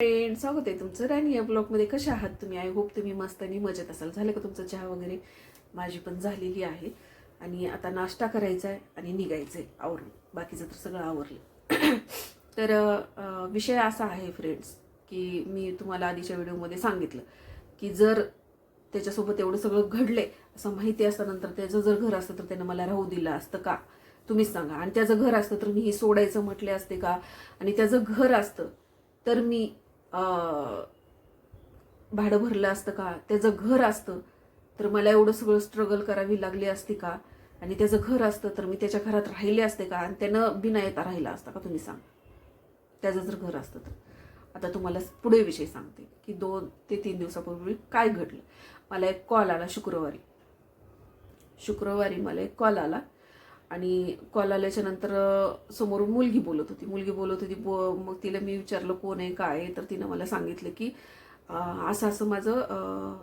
Friend स्वागत आहे तुमचं राणी या ब्लॉगमध्ये कशा आहात तुम्ही? आय होप तुम्ही मस्त आणि मजेत असाल. झालं का तुमचं चहा वगैरे? माझी पण झालेली आहे. आणि आता नाश्ता करायचा आहे आणि निघायचं आहे आवरून. बाकीचं तर सगळं आवरलं. तर विषय असा आहे फ्रेंड्स की मी तुम्हाला आधीच्या व्हिडिओमध्ये सांगितलं की जर त्याच्यासोबत एवढं सगळं घडलंय असं माहिती असल्यानंतर त्याचं जर घर असतं तर त्यानं मला राहू दिलं असतं का? तुम्हीच सांगा. आणि त्याचं घर असतं तर मी हे सोडायचं म्हटले असते का? आणि त्याचं घर असतं तर मी भाडं भरलं असतं का? त्याचं घर असतं. तर मला एवढं सगळं स्ट्रगल करावी लागली असती का? आणि त्याचं घर असतं तर मी त्याच्या घरात राहिले असते का? आणि त्यानं बिना येता राहिला असता का? तुम्ही सांग. त्याचं जर घर असतं तर. आता तुम्हाला पुढे विषय सांगते की दोन ते तीन दिवसापूर्वी काय घडलं. मला एक कॉल आला शुक्रवारी. शुक्रवारी मला एक कॉल आला. आणि कॉल आल्याच्यानंतर समोरून मुलगी बोलत होती. मुलगी बोलत होती बो मग तिला मी विचारलं कोण आहे? काय आहे? तर तिनं मला सांगितलं की असं असं माझं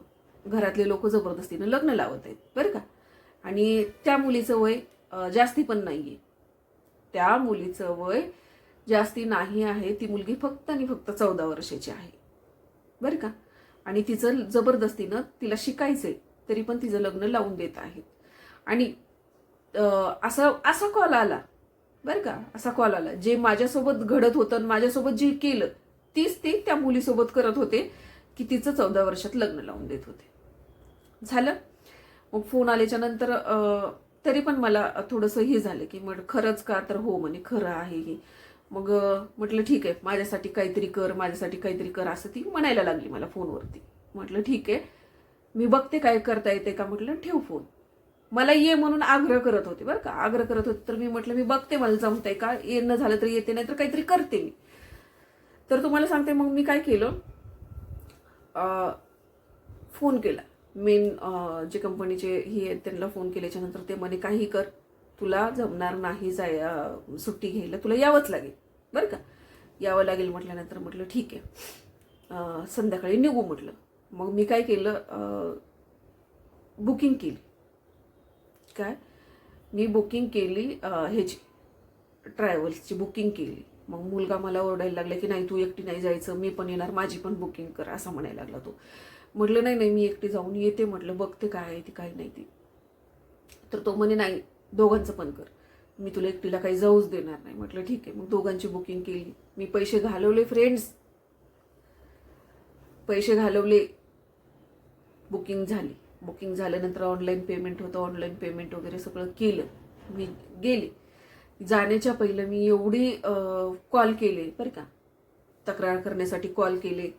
घरातले लोक जबरदस्तीनं लग्न लावत आहेत. बरं का? आणि त्या मुलीचं वय जास्ती पण नाही आहे त्या मुलीचं वय जास्ती नाही आहे. ती मुलगी फक्त आणि फक्त चौदा वर्षाची आहे. बरं का? आणि तिचं जबरदस्तीनं तिला शिकायचं आहे तरी पण तिचं लग्न लावून देत आहेत. आणि असा असा कॉल आला. बरं का? असा कॉल आला. जे माझ्यासोबत घडत होतं आणि माझ्यासोबत जे केलं तीच ते त्या मुलीसोबत करत होते की तिचं चौदा वर्षात लग्न लावून देत होते. झालं? मग फोन आल्याच्यानंतर तरी पण मला थोडंसं हे झालं की मग खरंच का तर हो म्हणे खरं आहे हे. मग म्हटलं ठीक आहे माझ्यासाठी काहीतरी कर माझ्यासाठी काहीतरी कर असं ती म्हणायला लागली मला फोनवरती म्हटलं ठीक आहे मी बघते काय करता येते का? म्हटलं ठेव फोन मला ये म्हणून आग्रह करत होते बरं का. आग्रह करत होते तर मी म्हटलं मी बघते मला जमतंय का येणं झालं तर येते नाही तर काहीतरी करते मी. तर तुम्हाला सांगते मग मी काय केलं? फोन केला. मेन जे कंपनीचे हे आहेत त्यांना फोन केल्याच्यानंतर ते म्हणे काही कर तुला जमणार नाही जाय सुट्टी घ्यायला तुला यावंच लागेल. बरं का. यावं लागेल म्हटल्यानंतर म्हटलं ठीक आहे. संध्याकाळी निघू म्हटलं. मग मी काय केलं? बुकिंग केली. काय? मी बुकिंग केली ह्याची ट्रॅव्हल्सची बुकिंग केली. मग मुलगा मला ओरडायला लागला की नाही तू एकटी नाही जायचं मी पण येणार माझी पण बुकिंग कर असं म्हणायला लागला तो. म्हटलं नाही नाही मी एकटी जाऊन येते म्हटलं बघते काय आहे ती काय नाही ती. तर तो म्हणे नाही दोघांचं पण कर. मी तुला एकटीला काही जाऊच देणार नाही. म्हटलं ठीक आहे. मग दोघांची बुकिंग केली. मी पैसे घालवले फ्रेंड्स पैसे घालवले बुकिंग झाली. बुकिंग झाल्यानंतर ऑनलाईन पेमेंट होतं ऑनलाईन पेमेंट वगैरे सगळं केलं. मी गेले. जाण्याच्या पहिलं मी एवढी कॉल केले बरं का. तक्रार करण्यासाठी कॉल केले.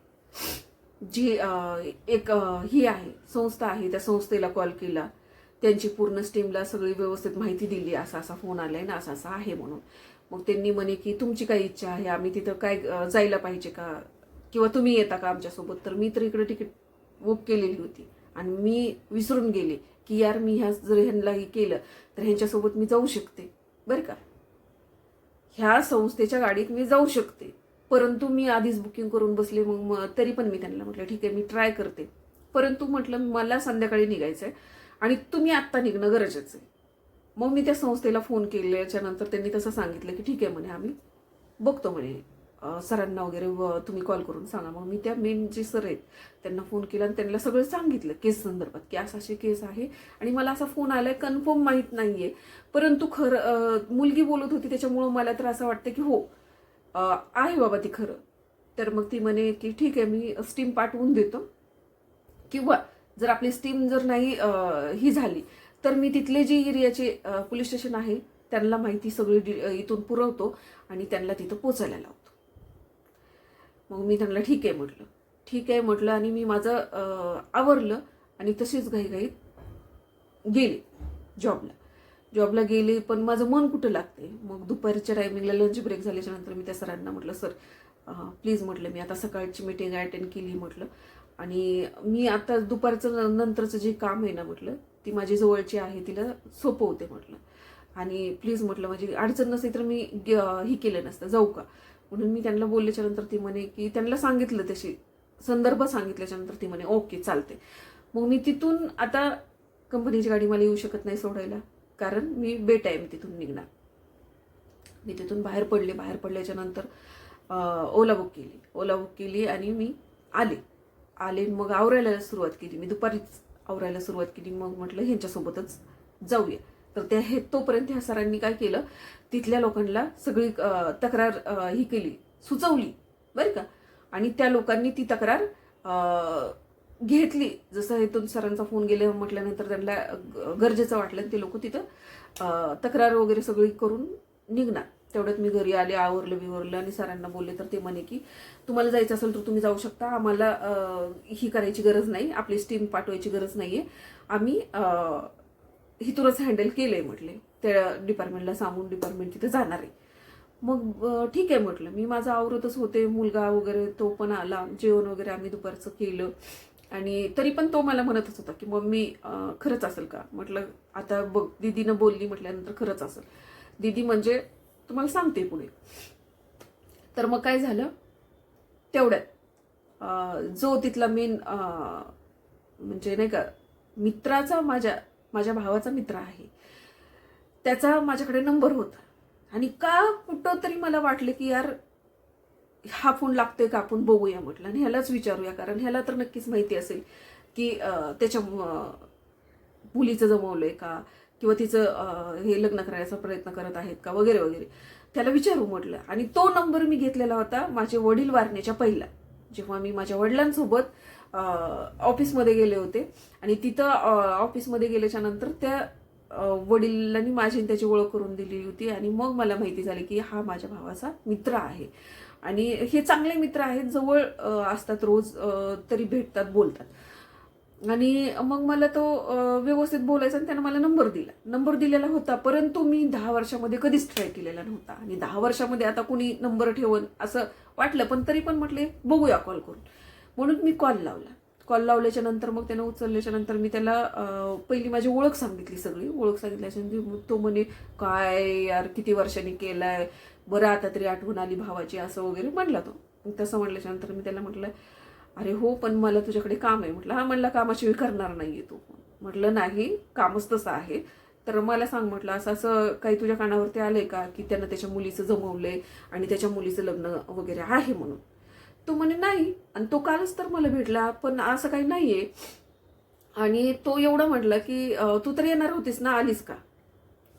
जी एक ही आहे संस्था आहे त्या संस्थेला कॉल केला. त्यांची पूर्ण स्टीमला सगळी व्यवस्थित माहिती दिली असा असा फोन आला आहे ना असा असा आहे म्हणून. मग त्यांनी म्हणे की तुमची काय इच्छा आहे? आम्ही तिथं काय जायला पाहिजे का? किंवा तुम्ही येता का आमच्यासोबत? तर मी तर इकडे तिकीट बुक केलेली होती. आणि मी विसरून गेले की यार मी ह्या जर ह्यांना हे केलं तर ह्यांच्यासोबत मी जाऊ शकते. बरं का? ह्या संस्थेच्या गाडीत मी जाऊ शकते. परंतु मी आधीच बुकिंग करून बसले मग तरी पण मी त्यांना म्हटलं ठीक आहे मी ट्राय करते. परंतु म्हटलं मला संध्याकाळी निघायचं आहे आणि तुम्ही आत्ता निघणं गरजेचं आहे. मग मी त्या संस्थेला फोन केल्याच्यानंतर त्यांनी तसं सांगितलं की ठीक आहे म्हणे आम्ही बघतो म्हणे. सरांना वगैरे व- तुम्ही कॉल करून सांगा. मग मी त्या मेन जे सर आहेत त्यांना फोन केला आणि त्यांना सगळं सांगितलं केस संदर्भात की असं अशी केस आहे. आणि मला असा फोन आला आहे कन्फर्म माहीत नाही आहे परंतु खरं मुलगी बोलत होती त्याच्यामुळं मला तर असं वाटतं की हो आहे बाबा ती खरं. तर मग ती म्हणे की ठीक आहे मी स्टीम पाठवून देतो. किंवा जर आपली स्टीम जर नाही ही झाली तर मी तिथले जे एरियाचे पोलीस स्टेशन आहे त्यांना माहिती सगळी डि- इथून पुरवतो आणि त्यांना तिथं पोचायला लावतो. मग मी त्यांना ठीक आहे म्हटलं. ठीक आहे म्हटलं आणि मी माझं आवरलं आणि तशीच घाईघाईत गेली जॉबला जॉबला गेले पण माझं मन कुठं लागते? मग दुपारच्या टायमिंगला लंच ब्रेक झाल्याच्यानंतर मी त्या सरांना म्हटलं सर प्लीज म्हटलं मी आता सकाळची मीटिंग अटेंड केली म्हटलं. आणि मी आता दुपारचं नंतरचं जे काम आहे ना म्हटलं ती माझी जवळची आहे तिला सोपं होते म्हटलं. आणि प्लीज म्हटलं माझी अडचण नसली तर मी ग- ही केलं नसतं जाऊ का? म्हणून मी त्यांना बोलल्याच्यानंतर ती म्हणे की त्यांना सांगितलं तशी. संदर्भ सांगितल्याच्यानंतर ती म्हणे ओके चालते मग मी तिथून आता कंपनीची गाडी मला येऊ शकत नाही सोडायला कारण मी बेट आहे मी तिथून निघणार. मी तिथून बाहेर पडले बाहेर पडल्याच्यानंतर ओला बुक केली. ओला बुक केली आणि मी आले. आले मग आवरायला सुरुवात केली. मी दुपारीच आवरायला सुरुवात केली. मग म्हटलं ह्यांच्यासोबतच जाऊया. तर त्या हे तोपर्यंत ह्या सरांनी काय केलं? तिथल्या लोकांना सगळी तक्रार ही केली. सुचवली. बरं का? आणि त्या लोकांनी ती तक्रार घेतली. जसं हेतून सरांचा फोन गेले म्हटल्यानंतर त्यांना ग- गरजेचं वाटलं आणि ते लोक तिथं तक्रार वगैरे सगळी करून निघणार. तेवढ्यात मी घरी आले आवरलं बिवरलं आणि सरांना बोलले तर ते म्हणे की तुम्हाला जायचं असेल तर तुम्ही जाऊ शकता. आम्हाला ही करायची गरज नाही. आपली स्टीम पाठवायची गरज नाही आहे आम्ही अं, इथूनच हँडल केलंय म्हटले. त्या डिपार्टमेंटला सांगून डिपार्टमेंट तिथे जाणार आहे. मग ठीक आहे म्हटलं. मी माझा आवरतच होते. मुलगा वगैरे तो पण आला. जेवण वगैरे आम्ही दुपारचं केलं. आणि तरी पण तो मला म्हणतच होता की मम्मी खरंच असेल का? म्हटलं आता बघ दिदीनं बोलली म्हटल्यानंतर खरंच असेल. दिदी म्हणजे तुम्हाला सांगते पुढे. तर मग काय झालं? तेवढ्यात जो तिथला मेन म्हणजे नाही का मित्राचा माझ्या माझ्या भावाचा मित्र आहे. त्याचा माझ्याकडे नंबर होता. आणि का कुठं तरी मला वाटले की यार हा फोन लागतोय का आपण बघूया म्हटलं. आणि ह्यालाच विचारूया कारण ह्याला तर नक्कीच माहिती असेल की त्याच्या मुलीचं जमवलंय का? किंवा तिचं हे लग्न करायचा प्रयत्न करत आहेत का? वगैरे वगैरे. त्याला विचारू म्हटलं. आणि तो नंबर मी घेतलेला होता माझे वडील वारण्याच्या पहिला. जेव्हा मी माझ्या वडिलांसोबत ऑफिसमध्ये गेले होते. आणि तिथं ऑफिसमध्ये गेल्याच्यानंतर त्या वडिलांनी माझी त्याची ओळख करून दिली होती. आणि मग मला माहिती झाली की हा माझ्या भावाचा मित्र आहे. आणि हे चांगले मित्र आहेत जवळ असतात रोज तरी भेटतात बोलतात. आणि मग मला तो व्यवस्थित बोलायचा आणि त्यानं मला नंबर दिला. नंबर दिलेला होता परंतु मी दहा वर्षामध्ये कधीच ट्राय केलेला नव्हता. आणि दहा वर्षामध्ये आता कुणी नंबर ठेवून असं वाटलं पण तरी पण म्हटले बघूया कॉल करून. म्हणून मी कॉल लावला. कॉल लावल्याच्या नंतर मग त्यानं उचलल्याच्या नंतर मी त्याला पहिली माझी ओळख सांगितली सगळी. ओळख सांगितल्याच्या नंतर तो म्हणे काय यार किती वर्षांनी केलाय? बरं आता तरी आठवण आली भावाची असं वगैरे म्हणला तो. मग तसं म्हटल्याच्या नंतर मी त्याला म्हटलं अरे हो पण मला तुझ्याकडे काम आहे. म्हटलं हा म्हणला कामाशिवाय करणार नाही आहे तू. म्हटलं नाही कामच तसं आहे. तर मला सांग म्हटलं असं असं काही तुझ्या कानावरती आलंय का की त्यानं त्याच्या मुलीचं जमवलंय आणि त्याच्या मुलीचं लग्न वगैरे आहे म्हणून? तो म्हणे नाही. आणि तो कालच तर मला भेटला पण असं काही नाही आहे आणि तो एवढं म्हटला की तू तर येणार होतीस ना आलीस का?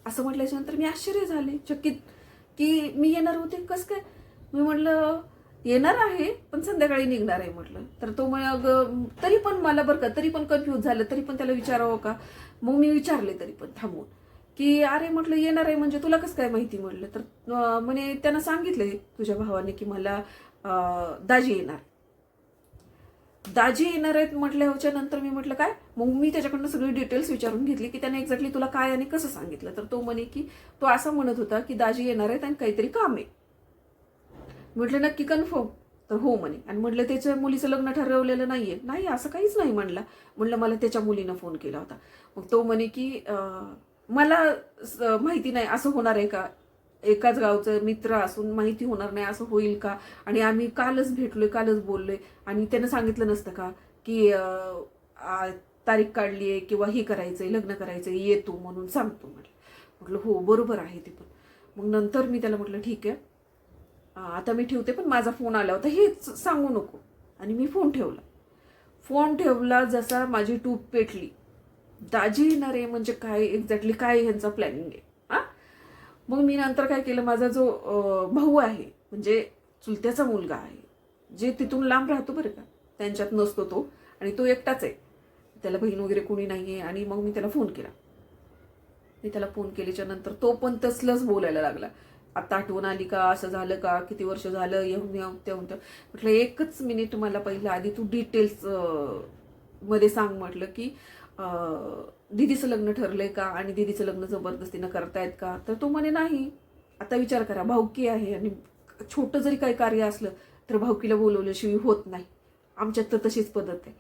असं म्हटल्याच्या नंतर मी आश्चर्य झाले चकित की मी येणार होते? कस काय? मी म्हटलं येणार आहे पण संध्याकाळी निघणार आहे म्हटलं. तर तो मग तरी पण मला बरं का तरी पण कन्फ्यूज झालं तरी पण त्याला विचारावं का? मग मी विचारले तरी पण थांबून की अरे म्हटलं येणार आहे म्हणजे तुला कसं काय माहिती? म्हटलं. तर म्हणे त्यांना सांगितलंय तुझ्या भावाने की मला दाजी येणार. दाजी येणार आहेत म्हटल्याच्या नंतर मी म्हटलं काय? मग मी त्याच्याकडनं सगळी डिटेल्स विचारून घेतली की त्याने एक्झॅक्टली तुला काय आणि कसं सांगितलं? तर तो म्हणे की तो असं म्हणत होता की दाजी येणार आहेत आणि काहीतरी काम आहे. म्हटलं नक्की कन्फर्म तर हो म्हणे. आणि म्हटलं त्याच्या मुलीचं लग्न ठरवलेलं नाही आहे नाही असं काहीच नाही म्हणला. म्हणलं मला त्याच्या मुलीनं फोन केला होता. मग तो म्हणे की मला स- माहिती नाही असं होणार आहे का? एकाच गावचं मित्र असून माहिती होणार नाही असं होईल का? आणि आम्ही कालच भेटलोय कालच बोललोय. आणि त्यानं सांगितलं नसतं का? की तारीख काढली आहे किंवा हे करायचंय लग्न करायचंय येतो म्हणून सांगतो म्हटलं म्हटलं हो बरोबर आहे ते पण. मग नंतर मी त्याला म्हटलं ठीक आहे. आता मी ठेवते पण माझा फोन आला होता. हेच सांगू नको. आणि मी फोन ठेवला. फोन ठेवला जसा माझी टूप पेटली. दाजी येणार आहे म्हणजे काय एक्झॅक्टली काय ह्यांचा प्लॅनिंग आहे? मग मी नंतर काय केलं माझा जो भाऊ आहे म्हणजे चुलत्याचा मुलगा आहे जे तिथून लांब राहतो बरं का त्यांच्यात नसतो तो आणि तो एकटाच आहे. त्याला बहीण वगैरे कोणी नाही आहे आणि मग मी त्याला फोन केला. मी त्याला फोन केल्याच्यानंतर तो पण तसलंच बोलायला लागला. आता आठवण आली का असं झालं का किती वर्ष झालं येऊन येऊन तेव्हा म्हटलं एकच मिनिट मला पहिलं आधी तू डिटेल्समध्ये सांग म्हटलं की दिदीचं लग्न ठरलंय का? आणि दिदीचं लग्न जबरदस्तीनं करतायत का? तर तो म्हणे नाही. आता विचार करा. भाऊकी आहे आणि छोटं जरी काही कार्य असलं तर भाऊकीला बोलवल्याशिवाय होत नाही. आमच्यात तर तशीच पद्धत आहे.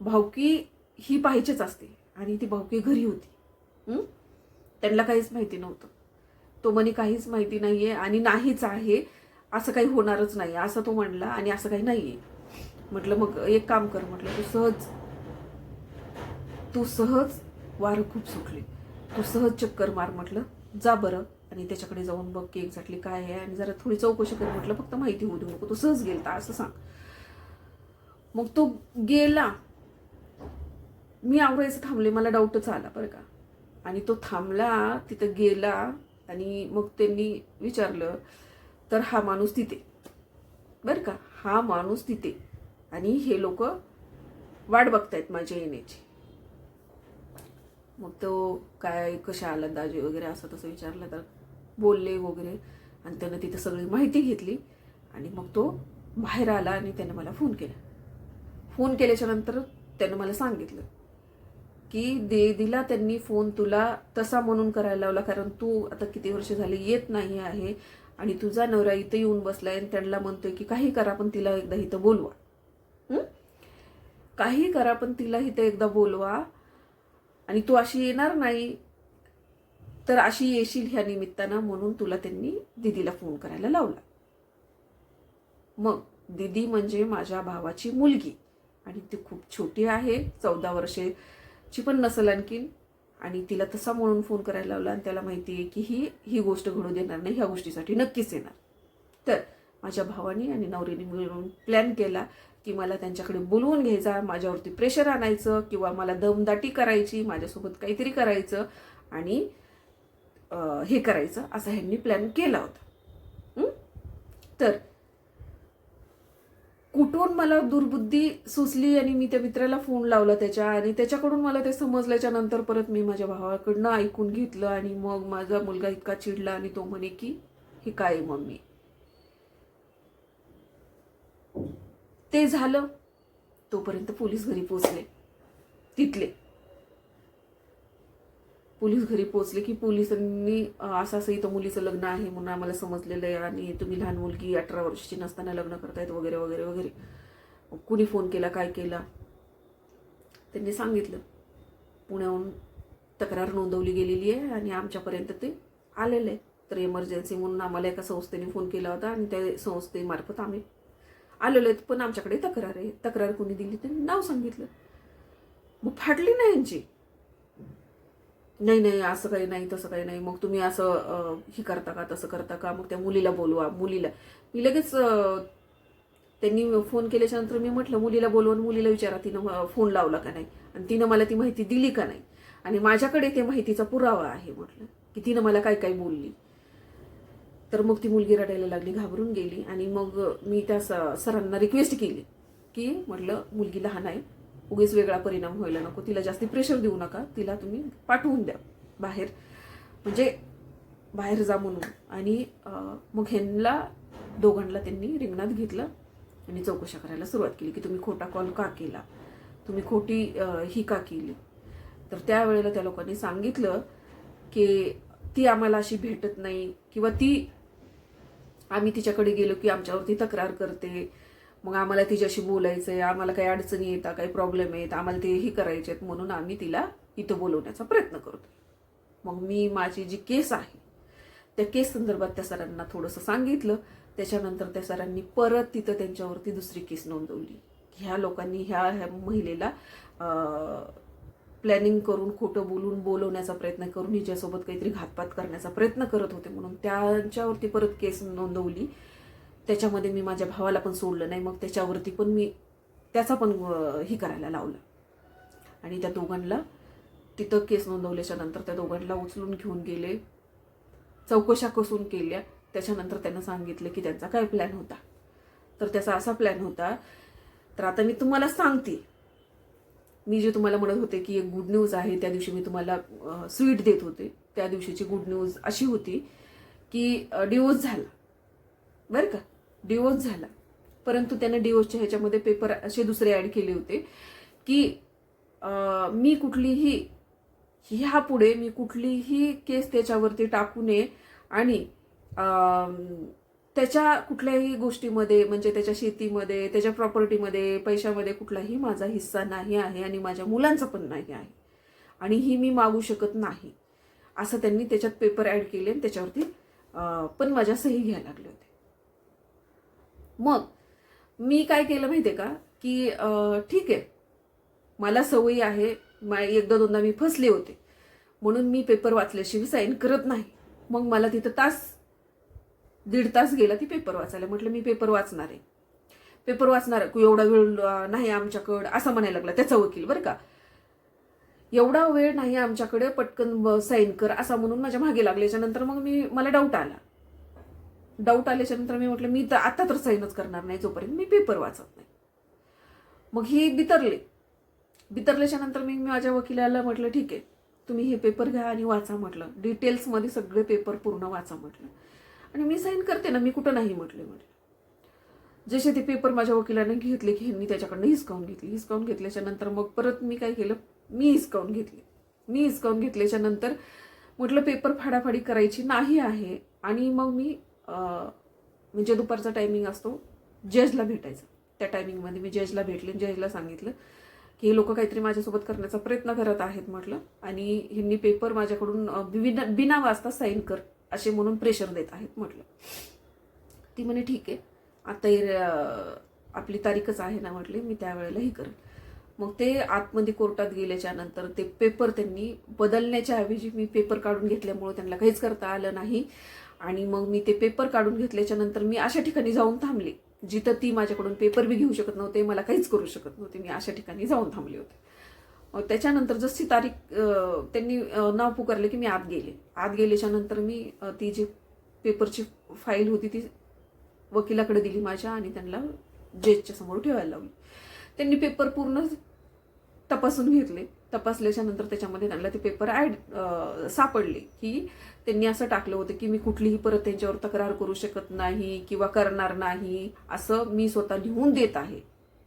भाऊकी ही पाहिजेच असते आणि ती भाऊकी घरी होती. त्यांना काहीच माहिती नव्हतं. तो म्हणे काहीच माहिती नाही आहे आणि नाहीच आहे. असं काही होणारच नाही. असं तो म्हणला आणि असं काही नाही आहे म्हटलं मग एक काम कर. म्हटलं तू सहज तू सहज वारं खूप सुटले. तो सहज चक्कर मार म्हटलं जा बरं आणि त्याच्याकडे जाऊन बघ की एक्झॅक्टली काय आहे आणि जरा थोडी चौकशी कर म्हटलं फक्त माहिती होऊ देऊ नको तो सहज गेलता असं सांग. मग तो गेला. मी आवरायचं थांबले मला डाऊटच आला बरं का. आणि तो थांबला तिथं गेला आणि मग त्यांनी विचारलं तर हा माणूस तिथे. बरं का हा माणूस तिथे. आणि हे लोक वाट बघतायत माझ्या येण्याची. मग तो काय कशा आला दाजी वगैरे असं तसं विचारलं तर बोलले वगैरे. आणि त्यानं तिथं सगळी माहिती घेतली. आणि मग तो बाहेर आला आणि त्याने मला फोन केला. फोन केल्याच्यानंतर त्यानं मला सांगितलं की दे दिला त्यांनी फोन तुला तसा म्हणून करायला लावला कारण तू आता किती वर्ष झाली येत नाही आहे आणि तुझा नवरा इथं येऊन बसलाय आणि त्यांना म्हणतोय की काही करा पण तिला एकदा इथं बोलवा. काही करा पण तिला इथं एकदा बोलवा आणि तू अशी येणार नाही तर अशी येशील ह्या निमित्तानं म्हणून तुला त्यांनी दिदीला फोन करायला लावला. मग दिदी म्हणजे माझ्या भावाची मुलगी आणि ती खूप छोटी आहे चौदा वर्षाची पण नसेल आणखीन. आणि तिला तसा म्हणून फोन करायला लावला आणि त्याला माहिती आहे की ही ही गोष्ट घडू देणार नाही ह्या गोष्टीसाठी नक्कीच येणार. तर माझ्या भावाने आणि नवरीने मिळून प्लॅन केला की मला त्यांच्याकडे बोलवून घ्यायचा माझ्यावरती प्रेशर आणायचं किंवा मला दमदाटी करायची माझ्यासोबत काहीतरी करायचं आणि हे करायचं असा ह्यांनी प्लॅन केला होता. तर कुठून मला दुर्बुद्धी सुचली आणि मी त्या मित्राला फोन लावला त्याच्या आणि त्याच्याकडून मला ते समजल्याच्या नंतर परत मी माझ्या भावाकडनं ऐकून घेतलं आणि मग माझा मुलगा इतका चिडला आणि तो म्हणे की हे काय आहे मम्मी? ते झालं. तोपर्यंत पोलीस घरी पोचले तिथले. पोलीस घरी पोचले की पोलिसांनी असं असं इथं मुलीचं लग्न आहे म्हणून आम्हाला समजलेलं आहे आणि तुम्ही लहान मुलगी अठरा वर्षाची नसताना लग्न करतायत वगैरे वगैरे वगैरे. कुणी फोन केला काय केला? त्यांनी सांगितलं. पुण्याहून तक्रार नोंदवली गेलेली आहे आणि आमच्यापर्यंत ते आलेलं आहे तर इमर्जन्सी म्हणून आम्हाला एका संस्थेने फोन केला होता आणि त्या संस्थेमार्फत आम्ही आलेले आहेत पण आमच्याकडे तक्रार आहे. तक्रार कोणी दिली त्यांनी नाव सांगितलं. मग फाटली नाही यांची. नाही नाही असं काही नाही तसं काही नाही. मग तुम्ही असं हे करता का तसं करता का? मग त्या मुलीला बोलवा. मुलीला. मी लगेच त्यांनी फोन केल्याच्यानंतर मी म्हटलं मुलीला बोलवून मुलीला विचारा तिनं फोन लावला का नाही? आणि तिनं मला ती माहिती दिली का नाही? आणि माझ्याकडे ते माहितीचा पुरावा आहे म्हटलं. की तिनं मला काय काय बोलली? तर मग ती मुलगी रडायला लागली घाबरून गेली आणि मग मी त्या स- सरांना रिक्वेस्ट केली की म्हटलं मुलगी लहान आहे उगीच वेगळा परिणाम व्हायला नको तिला जास्ती प्रेशर देऊ नका तिला तुम्ही पाठवून द्या बाहेर. म्हणजे बाहेर जा म्हणून. आणि मग ह्यांना दोघांना त्यांनी रिंगणात घेतलं आणि चौकशा करायला सुरुवात केली की तुम्ही खोटा कॉल का केला? तुम्ही खोटी ही का केली? तर त्यावेळेला त्या लोकांनी सांगितलं की ती आम्हाला अशी भेटत नाही किंवा ती आम्ही तिच्याकडे गेलो की आमच्यावरती तक्रार करते. मग आम्हाला तिच्याशी बोलायचं आहे आम्हाला काही अडचणी येतात काही प्रॉब्लेम आहेत आम्हाला ते हे करायचे आहेत म्हणून आम्ही तिला इथं बोलवण्याचा प्रयत्न करतो. मग मी माझी जी केस आहे त्या केस संदर्भात त्या सरांना थोडंसं सांगितलं. त्याच्यानंतर त्या सरांनी परत तिथं त्यांच्यावरती दुसरी केस नोंदवली. ह्या लोकांनी ह्या ह्या महिलेला प्लॅनिंग करून खोटं बोलून बोलवण्याचा प्रयत्न करून हिच्यासोबत काहीतरी घातपात करण्याचा प्रयत्न करत होते म्हणून. त्यांच्यावरती परत केस नोंदवली. त्याच्यामध्ये मी माझ्या भावाला पण सोडलं नाही. मग त्याच्यावरती पण मी त्याचा पण हे करायला लावलं. आणि त्या दोघांना तिथं केस नोंदवल्याच्या नंतर त्या दोघांना उचलून घेऊन गेले. चौकशा कसून केल्या. त्याच्यानंतर त्यांना सांगितलं की त्यांचा काय प्लॅन होता. तर त्याचा असा प्लॅन होता. तर आता मी तुम्हाला सांगते. मी जे तुम्हाला म्हणत होते की एक गुड न्यूज आहे त्या दिवशी मी तुम्हाला स्वीट देत होते. त्या दिवशीची गुड न्यूज अशी होती की डिवोर्स झाला. बरं का? डिवोर्स झाला. परंतु त्यानं डिवोर्सच्या ह्याच्यामध्ये पेपर असे दुसरे ॲड केले होते की मी कुठलीही ह्या पुढे मी कुठलीही केस त्याच्यावरती टाकू नये आणि त्याच्या कुठल्याही गोष्टीमध्ये म्हणजे त्याच्या शेतीमध्ये त्याच्या प्रॉपर्टीमध्ये पैशामध्ये कुठलाही माझा हिस्सा नाही आहे आणि माझ्या मुलांचा पण नाही आहे. आणि ही मी मागू शकत नाही. असं त्यांनी त्याच्यात पेपर ॲड केले आणि त्याच्यावरती पण माझ्या सही घ्यायला लागले होते. मग मी काय केलं माहिती आहे का की ठीक आहे. मला सवयी आहे. मा एकदा दोनदा मी फसले होते. म्हणून मी पेपर वाचल्याशिवाय साईन करत नाही. मग मला तिथं तास दीड तास गेला ती पेपर वाचायला. म्हटलं मी पेपर वाचणार आहे. पेपर वाचणार एवढा वेळ नाही आमच्याकडं. असं म्हणायला लागला त्याचा वकील बरं का. एवढा वेळ नाही आमच्याकडे पटकन साईन कर असा म्हणून माझ्या मागे लागल्याच्या नंतर मग मी मला डाऊट आला. डाऊट आल्याच्यानंतर मी म्हटलं मी तर आता तर साईनच करणार नाही जोपर्यंत मी पेपर वाचत नाही. मग हे बितरले. बितरल्याच्या नंतर मी माझ्या वकिलाला म्हटलं ठीक आहे. तुम्ही हे पेपर घ्या आणि वाचा म्हटलं. डिटेल्समध्ये सगळे पेपर पूर्ण वाचा म्हटलं. आणि मी साईन करते ना मी कुठं नाही म्हटले म्हटलं जसे ते पेपर माझ्या वकिलाने घेतले की ह्यांनी त्याच्याकडनं हिसकावून घेतली. हिसकावून घेतल्याच्या नंतर मग परत मी काय केलं? मी हिसकावून घेतले. मी हिसकावून घेतल्याच्या नंतर म्हटलं पेपर फाडाफाडी करायची नाही आहे. आणि मग मी म्हणजे दुपारचा टायमिंग असतो जजला भेटायचा. त्या टायमिंगमध्ये मी जजला भेटले जजला सांगितलं की हे लोक काहीतरी माझ्यासोबत करण्याचा प्रयत्न करत आहेत म्हटलं. आणि ह्यांनी पेपर माझ्याकडून बिना बिना वाचता साईन कर असे म्हणून प्रेशर देत आहेत म्हटलं. ती म्हणे ठीक आहे. आता हे, आपली तारीखच आहे ना म्हटले मी त्यावेळेला हे करेन. मग ते आतमध्ये कोर्टात गेल्याच्यानंतर ते पेपर त्यांनी बदलण्याच्या ऐवजी मी पेपर काढून घेतल्यामुळे त्यांना काहीच करता आलं नाही. आणि मग मी ते पेपर काढून घेतल्याच्या नंतर मी अशा ठिकाणी जाऊन थांबले जिथं ती माझ्याकडून पेपर बी घेऊ शकत नव्हते मला काहीच करू शकत नव्हते मी अशा ठिकाणी जाऊन थांबले होते. त्याच्यानंतर जशी तारीख त्यांनी नाव पुकारले की मी आत गेले. आत गेल्याच्यानंतर मी ती जी पेपरची फाईल होती ती वकिलाकडे दिली माझ्या आणि त्यांना जजच्या समोर ठेवायला लावली. त्यांनी पेपर पूर्ण तपासून घेतले. तपासल्याच्या नंतर त्याच्यामध्ये त्यांना ते पेपर ॲड सापडले की त्यांनी असं टाकलं होतं की मी कुठलीही परत त्यांच्यावर तक्रार करू शकत नाही किंवा करणार नाही असं मी स्वतः लिहून देत आहे.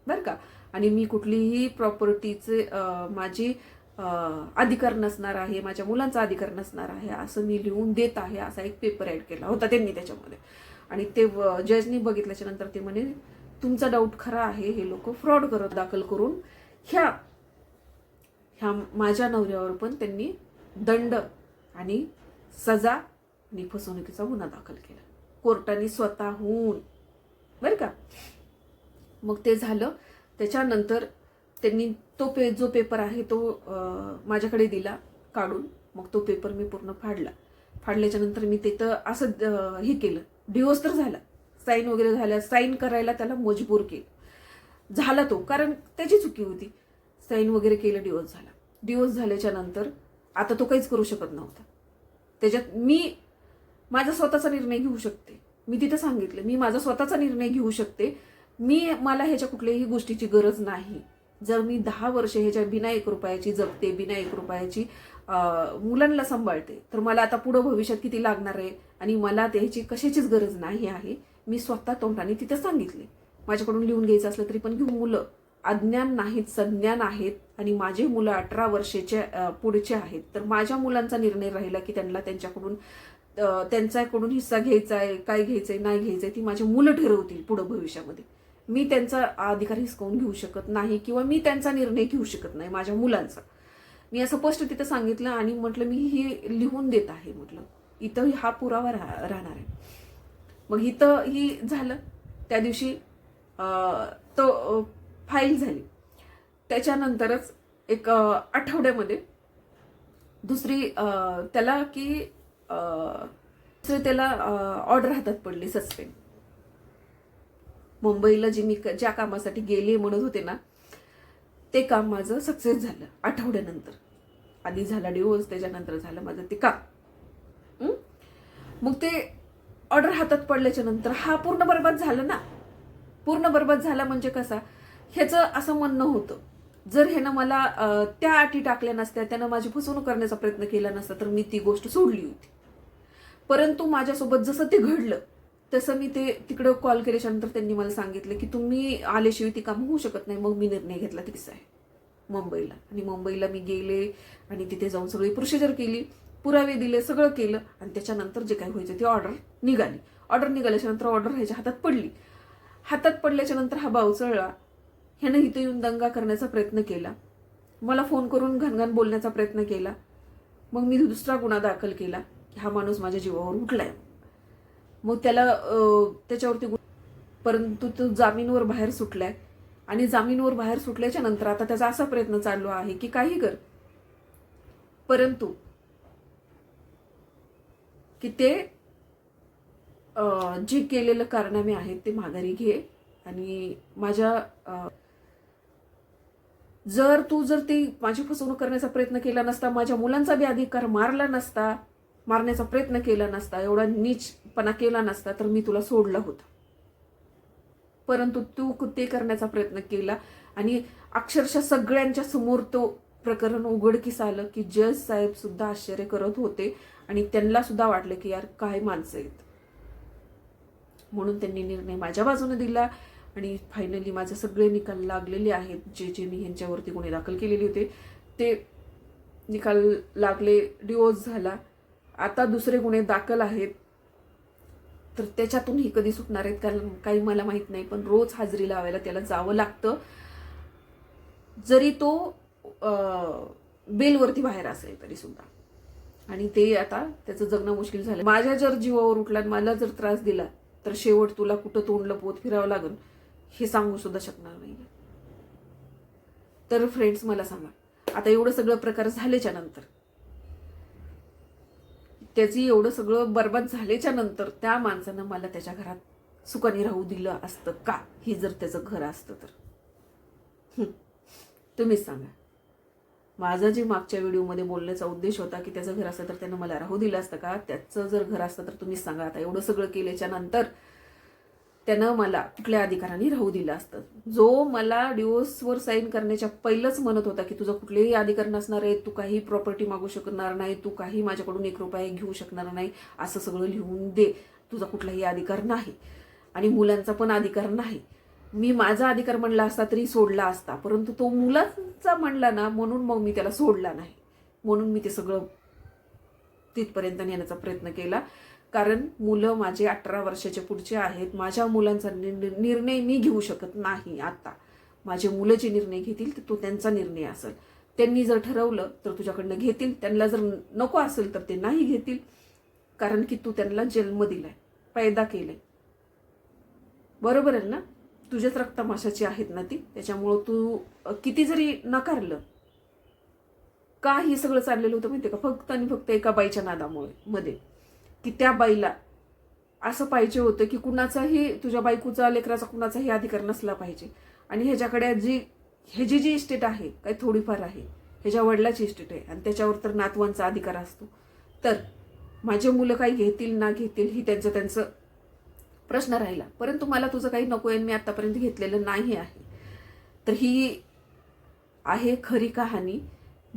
बरं का? आणि मी कुठलीही प्रॉपर्टीचे माझी अधिकार नसणार आहे माझ्या मुलांचा अधिकार नसणार आहे असं मी लिहून देत आहे असा एक पेपर ॲड केला होता त्यांनी त्याच्यामध्ये. आणि ते जजनी बघितल्याच्या नंतर ते म्हणे तुमचा डाऊट खरा आहे हे लोक फ्रॉड करत दाखल करून ह्या ह्या माझ्या नवऱ्यावर पण त्यांनी दंड आणि सजा आणि फसवणुकीचा गुन्हा दाखल केला. कोर्टाने स्वतःहून. बरं का? मग ते झालं. त्याच्यानंतर त्यांनी तो पे जो पेपर आहे तो माझ्याकडे दिला काढून. मग तो पेपर मी पूर्ण फाडला. फाडल्याच्यानंतर मी मी तिथं असं हे केलं. डिवोर्स तर झाला. साईन वगैरे झाल्या. साईन करायला त्याला मजबूर केलं. झाला तो. कारण त्याची चुकी होती. साईन वगैरे केलं डिवोर्स झाला. डिवोर्स झाल्याच्यानंतर आता तो काहीच करू शकत नव्हता. त्याच्यात मी माझा स्वतःचा निर्णय घेऊ शकते. मी तिथं सांगितलं. मी माझा स्वतःचा निर्णय घेऊ शकते. मी मला ह्याच्या कुठल्याही गोष्टीची गरज नाही. जर मी दहा वर्ष ह्याच्या बिना एक रुपयाची जगते बिना एक रुपयाची मुलांना सांभाळते तर मला आता पुढं भविष्यात किती लागणार आहे आणि मला त्याची कशाचीच गरज नाही आहे मी स्वतः तोंडाने तिथं सांगितले. माझ्याकडून लिहून घ्यायचं असलं तरी पण घेऊ मुलं. अज्ञान नाहीत संज्ञान आहेत आणि माझे मुलं अठरा वर्षाचे पुढचे आहेत. तर माझ्या मुलांचा निर्णय राहिला की त्यांना त्यांच्याकडून त्यांच्याकडून हिस्सा घ्यायचा आहे काय घ्यायचं आहे नाही घ्यायचं आहे ती माझी मुलं ठरवतील पुढं भविष्यामध्ये. मी त्यांचा अधिकार हिसकावून घेऊ शकत नाही किंवा मी त्यांचा निर्णय घेऊ शकत नाही माझ्या मुलांचा. मी असं स्पष्ट तिथं सांगितलं आणि म्हटलं मी ही लिहून देत आहे म्हटलं. इथं हा पुरावा राह राहणार आहे. मग इथं ही झालं. त्या दिवशी तो फाईल झाली. त्याच्यानंतरच एक आठवड्यामध्ये दुसरी त्याला की दुसरे त्याला ऑर्डर हातात पडली सस्पेंड. मुंबईला जी मी ज्या कामासाठी गेले म्हणत होते ना ते काम माझं सक्सेस झालं आठवड्यानंतर. आधी झाला डिवोर्स त्याच्यानंतर झालं माझं ते काम. मग ते ऑर्डर हातात पडल्याच्या नंतर हा पूर्ण बरबाद झाला ना. पूर्ण बरबाद झाला म्हणजे कसा ह्याचं असं म्हणणं होतं जर ह्यानं मला त्या अटी टाकल्या नसत्या त्यानं माझी फसवणूक करण्याचा प्रयत्न केला नसता तर मी ती गोष्ट सोडली होती. परंतु माझ्यासोबत जसं ते घडलं तसं मी ते तिकडं कॉल केल्याच्यानंतर त्यांनी मला सांगितलं की तुम्ही आल्याशिवाय ती काम होऊ शकत नाही. मग मी निर्णय घेतला ते आहे मुंबईला. आणि मुंबईला मी गेले आणि तिथे जाऊन सगळी प्रोसिजर केली. पुरावे दिले सगळं केलं आणि त्याच्यानंतर जे काय व्हायचं ती ऑर्डर निघाली. ऑर्डर निघाल्याच्यानंतर ऑर्डर ह्याच्या हातात पडली. हातात पडल्याच्यानंतर हा हा बावचळला ह्यानं इथे येऊन दंगा करण्याचा प्रयत्न केला. मला फोन करून घनघन बोलण्याचा प्रयत्न केला. मग मी दुसरा गुन्हा दाखल केला. की हा माणूस माझ्या जीवावर उठलाय. मग त्याला त्याच्यावरती परंतु तो जामीनवर बाहेर सुटलाय. आणि जामीनवर बाहेर सुटल्याच्या नंतर आता त्याचा असा प्रयत्न चालू आहे की काही कर. परंतु की ते अं, जे केलेलं कारनामे आहेत ते माघारी घे. आणि माझ्या अं, जर तू जर ती माझी फसवणूक करण्याचा प्रयत्न केला नसता माझ्या मुलांचा बी अधिकार मारला नसता मारण्याचा प्रयत्न केला नसता एवढा नीचपणा केला नसता तर मी तुला सोडलं होतं. परंतु तू ते करण्याचा प्रयत्न केला आणि अक्षरशः सगळ्यांच्या समोर तो प्रकरण उघडकीस आलं की जज साहेब सुद्धा आश्चर्य करत होते आणि त्यांना सुद्धा वाटलं की यार काय माणसं आहेत. म्हणून त्यांनी निर्णय माझ्या बाजूने दिला आणि फायनली माझे सगळे निकाल लागलेले आहेत. जे जे मी ह्यांच्यावरती गुन्हे दाखल केलेले होते ते निकाल लागले डिवोर्स झाला. आता दुसरे गुन्हे दाखल आहेत. तर त्याच्यातूनही कधी सुटणार आहेत? कारण काही मला माहीत नाही पण रोज हाजरी लावायला त्याला जावं लागतं. जरी तो बेलवरती बाहेर असेल तरी सुद्धा. आणि ते आता त्याचं जगणं मुश्किल झालं. माझ्या जर जीवावर उठला आणि मला जर त्रास दिला तर शेवट तुला कुठं तोंडलं पोत फिरावं लागेल हे सांगू सुद्धा शकणार नाही तर फ्रेंड्स मला सांगा. आता एवढं सगळं प्रकार झाल्याच्यानंतर त्याची एवढं सगळं बरबाद झाल्याच्यानंतर त्या माणसानं मला त्याच्या घरात सुखाने राहू दिलं असतं का? हे जर त्याचं घर असतं तर. तुम्हीच सांगा. माझा जे मागच्या व्हिडिओमध्ये बोलण्याचा उद्देश होता की त्याचं घर असतं तर त्यानं मला राहू दिलं असतं का? त्याचं जर घर असतं तर तुम्हीच सांगा. आता एवढं सगळं केल्याच्यानंतर त्यानं मला कुठल्या अधिकाराने राहू दिलं असतं. जो मला डिवोर्सवर साईन करण्याच्या पहिलंच म्हणत होता की तुझं कुठलेही अधिकार नसणार आहे तू काही प्रॉपर्टी मागू शकणार नाही तू काही माझ्याकडून एक रुपया घेऊ शकणार नाही असं सगळं लिहून दे. तुझा कुठलाही अधिकार नाही. आणि मुलांचा पण अधिकार नाही. मी माझा अधिकार म्हणला असता तरी सोडला असता परंतु तो मुलांचा म्हणला ना म्हणून मग मी त्याला सोडला नाही. म्हणून मी ते सगळं तिथपर्यंत नेण्याचा प्रयत्न केला. कारण मुलं माझे अठरा वर्षाचे पुढचे आहेत. माझ्या मुलांचा निर्णय निर्णय मी घेऊ शकत नाही आता. माझे मुलं जे निर्णय घेतील तर तो त्यांचा निर्णय असेल. त्यांनी जर ठरवलं तर तुझ्याकडनं घेतील. त्यांना जर नको असेल तर ते नाही घेतील. कारण की तू त्यांना जन्म दिलाय पैदा केलाय. बरोबर आहे ना? तुझ्याच रक्तमाशाची आहेत ना ती? त्याच्यामुळं तू किती जरी नकारलं का हे सगळं चाललेलं होतं माहिती का? फक्त आणि फक्त एका बाईच्या नादामुळे मध्ये. की त्या बाईला असं पाहिजे होतं की कुणाचाही तुझ्या बायकोचा लेकराचा कुणाचाही अधिकार नसला पाहिजे. आणि ह्याच्याकडे जी ह्याची जी इस्टेट आहे काही थोडीफार आहे ह्याच्या वडिलाची इस्टेट आहे आणि त्याच्यावर तर नातवांचा अधिकार असतो. तर माझे मुलं काही घेतील ना घेतील ही त्यांचं त्यांचं प्रश्न राहिला. परंतु मला तुझं काही नको आहे मी आत्तापर्यंत घेतलेलं नाही आहे. तर ही आहे खरी कहाणी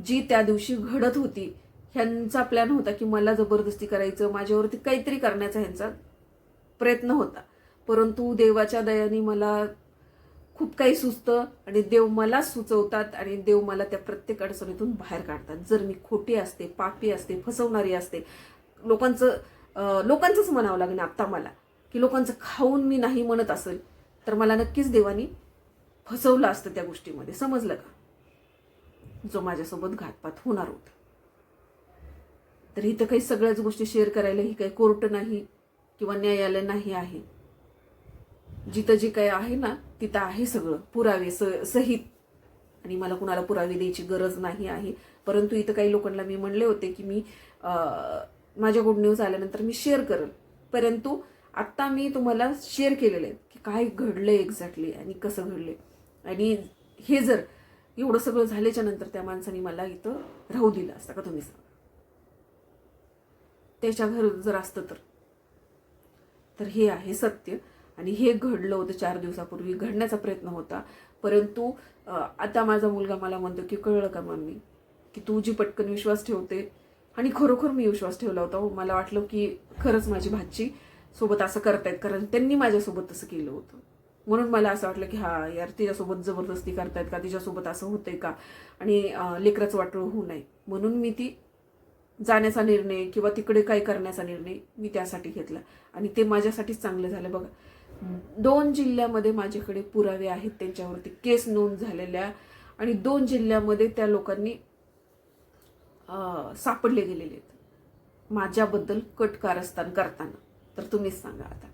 जी त्या दिवशी घडत होती. ह्यांचा प्लॅन होता की मला जबरदस्ती करायचं माझ्यावरती काहीतरी करण्याचा ह्यांचा प्रयत्न होता. परंतु देवाच्या दयाने मला खूप काही सुचतं आणि देव मला सुचवतात आणि देव मला त्या प्रत्येक अडचणीतून बाहेर काढतात. जर मी खोटी असते पापी असते फसवणारी असते लोकांचं लोकांचंच म्हणावं लागेल आत्ता मला की लोकांचं खाऊन मी नाही म्हणत असेल तर मला नक्कीच देवानी फसवलं असतं त्या गोष्टीमध्ये. समजलं का? जो माझ्यासोबत घातपात होणार होता. तर इथं काही सगळ्याच गोष्टी शेअर करायला ही काही कोर्ट नाही किंवा न्यायालय नाही आहे. जिथं जे काही आहे ना तिथं आहे सगळं. पुरावे स सहित. आणि मला कुणाला पुरावे द्यायची गरज नाही आहे. परंतु इथं काही लोकांना मी म्हणले होते की मी माझ्या गुड न्यूज आल्यानंतर मी शेअर करेल. परंतु आत्ता मी तुम्हाला शेअर केलेलं आहे की काय घडलं एक्झॅक्टली आणि कसं घडले आणि हे जर एवढं सगळं झाल्याच्यानंतर त्या माणसाने मला इथं राहू दिलं असतं का तुम्ही सांगा? त्याच्या घर जर असतं तर. तर हे आहे सत्य आणि हे घडलं होतं चार दिवसापूर्वी घडण्याचा प्रयत्न होता. परंतु आता माझा मुलगा मला म्हणतो की कळलं का मम्मी की तू जी पटकन विश्वास ठेवते आणि खरोखर मी विश्वास ठेवला होता हो, मला वाटलं की खरंच माझी भाची सोबत असं करतायत कारण त्यांनी माझ्यासोबत तसं केलं होतं. म्हणून मला असं वाटलं की हा यार तिच्यासोबत जबरदस्ती करतायत का? तिच्यासोबत असं होतंय का? आणि लेकराचं वाटलं होऊ नये. म्हणून मी ती जाण्याचा निर्णय किंवा तिकडे काय करण्याचा निर्णय मी त्यासाठी घेतला. आणि ते माझ्यासाठीच चांगलं झालं. बघा दोन जिल्ह्यामध्ये माझ्याकडे पुरावे आहेत त्यांच्यावरती केस नोंद झालेल्या आणि दोन जिल्ह्यामध्ये त्या लोकांनी सापडले गेलेले आहेत. माझ्याबद्दल कट कारस्थान करताना. तर तुम्हीच सांगा आता.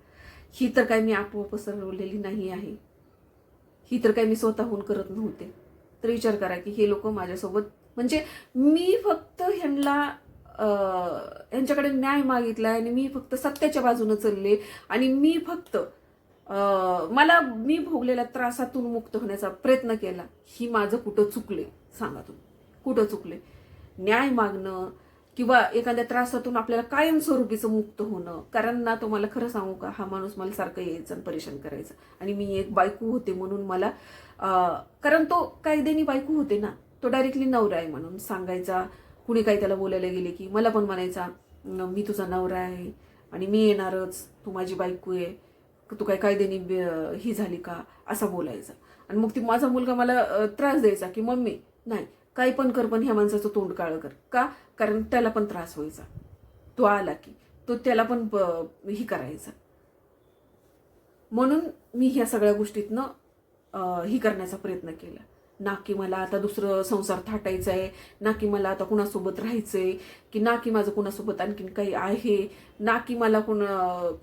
ही तर काय मी आपोआप सरवलेली नाही आहे. ही तर काय मी स्वतःहून करत नव्हते. तर विचार करा की हे लोक माझ्यासोबत म्हणजे मी फक्त ह्यांना यांच्याकडे न्याय मागितला आणि मी फक्त सत्याच्या बाजूने चालले आणि मी फक्त मला मी भोगलेल्या त्रासातून मुक्त होण्याचा प्रयत्न केला. ही माझं कुठं चुकले? सांगा तुम्ही. कुठं चुकले? न्याय मागणं किंवा एखाद्या त्रासातून आपल्याला कायमस्वरूपीचं मुक्त होणं. कारण ना तो मला खरं सांगू का? हा माणूस मला सारखं यायचं आणि परेशान करायचा. आणि मी एक बायको होते म्हणून मला कारण तो कायद्यानी बायको होते ना. तो डायरेक्टली नवरा आहे म्हणून सांगायचा. कुणी काही त्याला बोलायला गेले की मला पण म्हणायचा मी तुझा नवरा आहे आणि मी येणारच तू माझी बायको आहे तू काय कायद्याने ही झाली का? असा बोलायचा. आणि मग ती माझा मुलगा मला त्रास द्यायचा की मम्मी नाही काही पण कर पण ह्या माणसाचं तोंड काळं कर. का? कारण त्याला पण त्रास व्हायचा. तो आला की तो त्याला पण ही करायचा. म्हणून मी ह्या सगळ्या गोष्टीतनं ही करण्याचा प्रयत्न केला. ना की मला आता दुसरं संसार थाटायचा आहे ना की मला आता कुणासोबत राहायचं आहे की ना की माझं कुणासोबत आणखीन काही आहे ना की मला कुण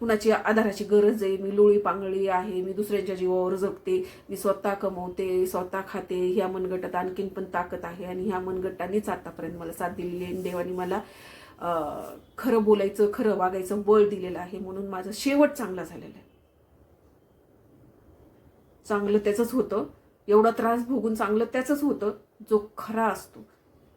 कुणाची आधाराची गरज आहे मी लोळी पांगळी आहे मी दुसऱ्यांच्या जीवावर जगते मी स्वतः कमवते स्वतः खाते ह्या मनगटात आणखीन पण ताकद आहे आणि ह्या मनगटानेच आतापर्यंत मला साथ दिलेली आहे आणि देवाने मला खरं बोलायचं खरं वागायचं बळ दिलेलं आहे म्हणून माझा शेवट चांगला झालेला आहे. चांगलं त्याचंच होतं. एवढा त्रास भोगून चांगलं त्याचंच होतं. जो खरा असतो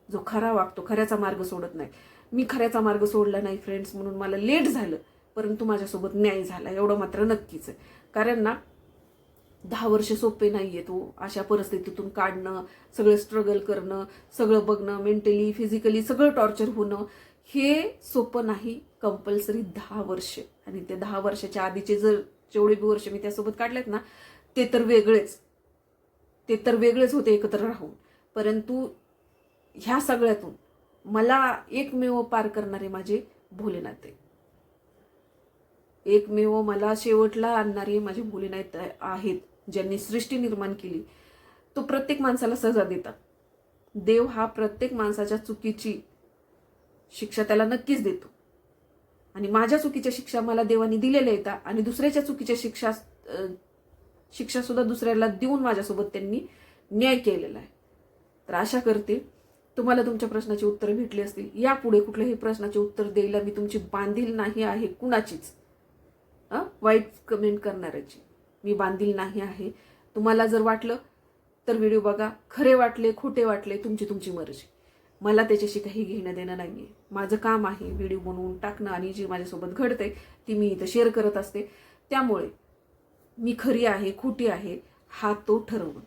जो खरा वागतो खऱ्याचा मार्ग सोडत नाही. मी खऱ्याचा मार्ग सोडला नाही फ्रेंड्स म्हणून मला लेट झालं. परंतु माझ्यासोबत न्याय झाला एवढं मात्र नक्कीच आहे. कारण ना दहा वर्ष सोपे नाही आहे तो अशा परिस्थितीतून काढणं सगळं स्ट्रगल करणं सगळं बघणं मेंटली फिजिकली सगळं टॉर्चर होणं हे सोपं नाही कंपल्सरी दहा वर्ष. आणि ते दहा वर्षाच्या आधीचे जर जेवढे बी वर्ष मी त्यासोबत काढलेत ना ते तर वेगळेच. ते तर वेगळेच होते एकत्र राहून. परंतु ह्या सगळ्यातून मला एकमेव पार करणारे माझे भोलेनाथ आहे. एकमेव मला शेवटला आणणारे माझे भोलेनाथ आहेत ज्यांनी सृष्टी निर्माण केली. तो प्रत्येक माणसाला सजा देतात. देव हा प्रत्येक माणसाच्या चुकीची शिक्षा त्याला नक्कीच देतो. आणि माझ्या चुकीच्या शिक्षा मला देवाने दिलेल्या येतात आणि दुसऱ्याच्या चुकीच्या शिक्षा शिक्षा सुद्धा दुसऱ्याला देऊन माझ्यासोबत त्यांनी न्याय केलेला आहे. तर आशा करते तुम्हाला तुमच्या प्रश्नाची उत्तरं भेटली असतील. यापुढे कुठल्याही प्रश्नाचे उत्तर द्यायला मी तुमची बांधील नाही आहे कुणाचीच. वाईट कमेंट करणाऱ्याची. मी बांधील नाही आहे. तुम्हाला जर वाटलं तर व्हिडिओ बघा. खरे वाटले खोटे वाटले तुमची तुमची मर्जी. मला त्याच्याशी काही घेणं देणं नाही आहे माझं काम आहे व्हिडिओ बनवून टाकणं आणि जी माझ्यासोबत घडते ती मी इथं शेअर करत असते. त्यामुळे मी खरी आहे खोटी आहे हा तो ठरवून.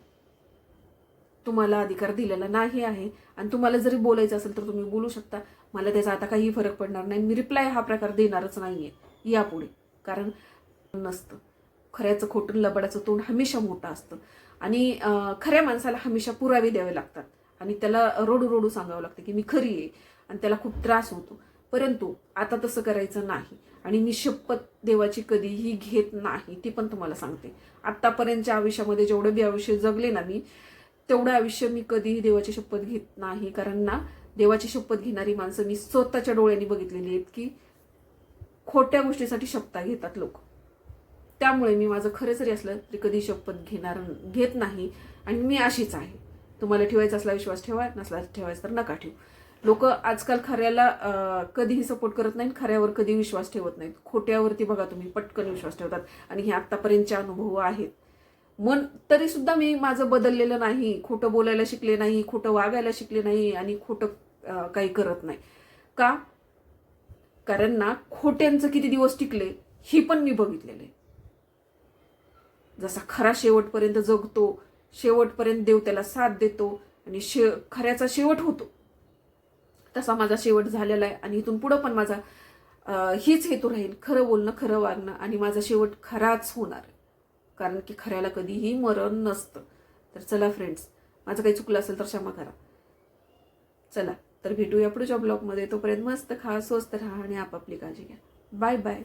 तुम्हाला अधिकार दिलेला नाही आहे आणि तुम्हाला जरी बोलायचं असेल तर तुम्ही बोलू शकता. मला त्याचा आता काही फरक पडणार नाही. मी रिप्लाय हा प्रकार देणारच नाही आहे यापुढे. कारण नसतं. खऱ्याचं खोटं लबडाचं तोंड हमेशा मोठं असतं. आणि खऱ्या माणसाला हमेशा पुरावे द्यावे लागतात. आणि त्याला रोडू रोडू सांगावं लागतं की मी खरी आहे. आणि त्याला खूप त्रास होतो. परंतु आता तसं करायचं नाही. आणि मी शपथ देवाची कधीही घेत नाही ती पण तुम्हाला सांगते. आत्तापर्यंतच्या आयुष्यामध्ये जेवढं बी आयुष्य जगले ना मी तेवढं आयुष्य मी कधीही देवाची शपथ घेत नाही. कारण ना देवाची शपथ घेणारी माणसं मी स्वतःच्या डोळ्यांनी बघितलेली आहेत की खोट्या गोष्टीसाठी शपथा घेतात लोक. त्यामुळे मी माझं खरं जरी असलं तरी कधी शपथ घेणार घेत नाही. आणि मी अशीच आहे. तुम्हाला ठेवायचा असला विश्वास ठेवा नसला ठेवायचा तर नका ठेवू. लोक आजकाल खऱ्याला कधीही सपोर्ट करत नाहीत खऱ्यावर कधी विश्वास ठेवत नाहीत. खोट्यावरती बघा तुम्ही पटकन विश्वास ठेवतात. आणि हे आत्तापर्यंतचे अनुभव आहेत. मन तरी सुद्धा मी माझं बदललेलं नाही. खोटं बोलायला शिकले नाही खोटं वागायला शिकले नाही आणि खोटं काही करत नाही. का? कारण ना खोट्यांचं किती दिवस टिकले ही पण मी बघितलेलं आहे. जसा खरा शेवटपर्यंत जगतो शेवटपर्यंत देव त्याला साथ देतो आणि शे खऱ्याचा शेवट होतो. तसा माझा शेवट झालेला आहे आणि इथून पुढं पण माझा हीच हेतू राहील. खरं बोलणं खरं वागणं आणि माझा शेवट खराच होणार कारण की खऱ्याला कधीही मरण नसतं. तर चला फ्रेंड्स माझं काही चुकलं असेल तर क्षमा करा. चला तर भेटूया पुढच्या ब्लॉगमध्ये तोपर्यंत मस्त खा स्वस्त राहा आणि आपापली काळजी घ्या. Bye bye